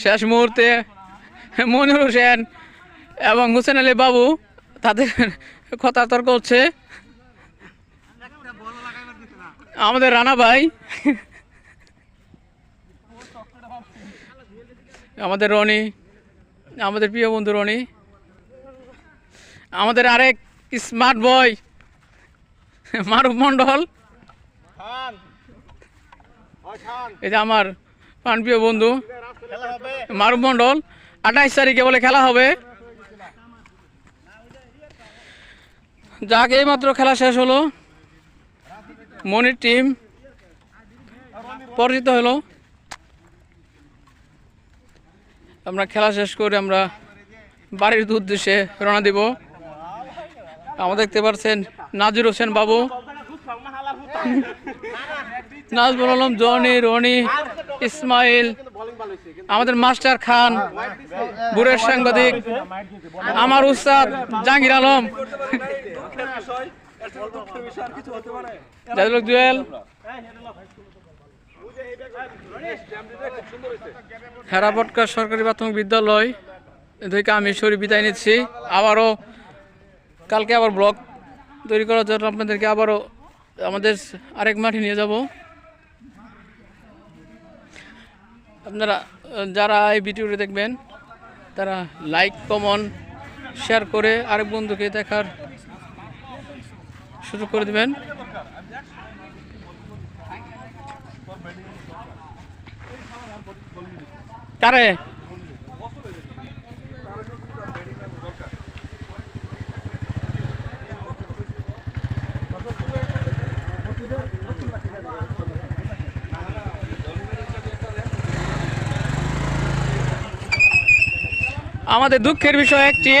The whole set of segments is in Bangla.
শেষ মুহূর্তে মনির হোসেন এবং হোসেন আলী বাবু তাদের কথা তর্ক হচ্ছে। আমাদের রানা ভাই আমাদের রনি আমাদের প্রিয় বন্ধু রনি আমাদের আরেক স্মার্ট বয় মারুফ মণ্ডল। এই যে আমার প্রাণপ্রিয় বন্ধু মারুফ আঠাইশ তারিখে বলে খেলা হবে। যাক, এইমাত্র খেলা শেষ হলো। মনির টিম পরিচিত হলো। আমরা খেলা শেষ করে আমরা বাড়ির উদ্দেশ্যে রওনা দিব। আমরা দেখতে পাচ্ছেন নাজির হোসেন বাবু। নাজবুল আলম, জনি, রনি ইসমাইল, আমাদের মাস্টার খান, বুড়ের সাংবাদিক, আমার উস্তাদ জাহাঙ্গীর আলম। জাদুল জুয়েল। হেরাপটকা সরকারি প্রাথমিক বিদ্যালয় থেকে আমি সরি বিদায় নিচ্ছি। আবারও কালকে আবার ব্লগ তৈরি করার জন্য আপনাদেরকে আবারও আমাদের আরেক মাঠে নিয়ে যাব। আপনারা যারা এই ভিডিওটি দেখবেন, তারা লাইক কমন শেয়ার করে আরেক বন্ধুকে দেখার সুযোগ করে দেবেন। কারে? আমাদের দুঃখের বিষয় একটি,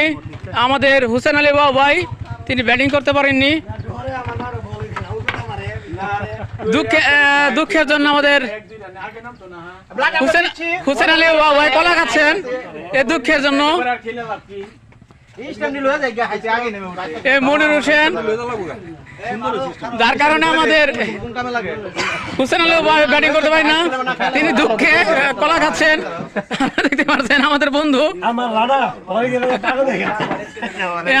আমাদের হুসেন আলী বাবু ভাই, তিনি ব্যাটিং করতে পারেননি। দুঃখে দুঃখের জন্য আমাদের হুসেন হুসেন আলী বাবু ভাই কলা খাচ্ছেন। এ দুঃখের জন্য মনির যার কারণে আমাদের ব্যাটিং করতে না। তিনি দুঃখে কলা খাচ্ছেন। দেখতে পাচ্ছেন আমাদের বন্ধু।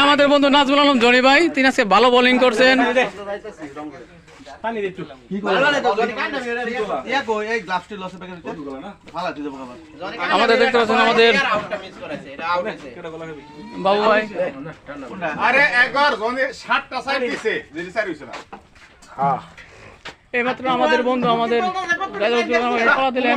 আমাদের বন্ধু নাজমুল আলম জনি ভাই, তিনি আজকে ভালো বোলিং করছেন। পানি আমাদের দেখতে পাচ্ছেন আমাদের বাবু ভাই। আরে একবার জনে সাইড দিছে সাইড হইছে না। এইমাত্র আমাদের বন্ধু আমাদের দিলেন।